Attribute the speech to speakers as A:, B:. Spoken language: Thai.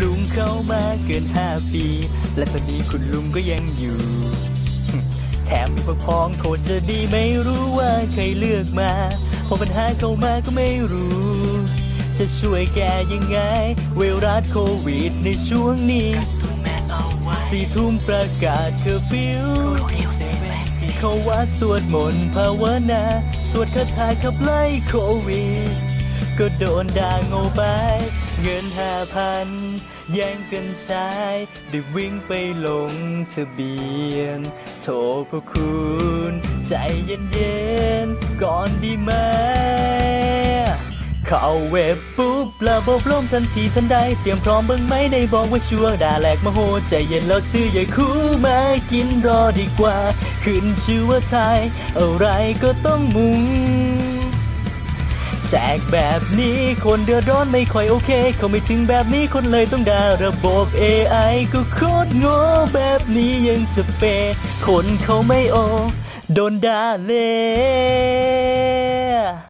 A: ลุงเข้ามาเกินห้าปี และตอนนี้คุณลุงก็ยังอยู่ แถมมีพวกพ้องโคตรจะดีไม่รู้ว่าใครเลือกมา พอปัญหาเข้ามาก็ไม่รู้ จะช่วยแก้ยังไงไวรัสโควิดในช่วงนี้สี่ทุ่มประกาศเคอร์ฟิวเขาว่าสวดมนต์ภาวนา สวดคาถาขับไล่โควิด ก็โดนด่าโง่ไป เงินห้าพันแย่งกันใช้ได้วิ่งไปลงทะเบียน โทรพระคุณ ใจเย็นๆ ก่อนดีไหม เข้าเว็บปุ๊บระบบล่มทันทีทันใด เตรียมพร้อมบิ่งไหมได้บอกว่าชัวร์ด่าแหลกมโหใจเย็นแล้วซื้อใหญ่คู่มากินรอดีกว่า ขึ้นชื่อว่าไทย อะไรก็ต้องมุง แจกแบบนี้คนเดือดร้อนไม่ค่อยโอเค เขาไม่ถึงแบบนี้คนเลยต้องด่าระบบ AI ก็โคตรโง่แบบนี้ยังจะเปย์คนเขาไม่โอ โดนด่าเลย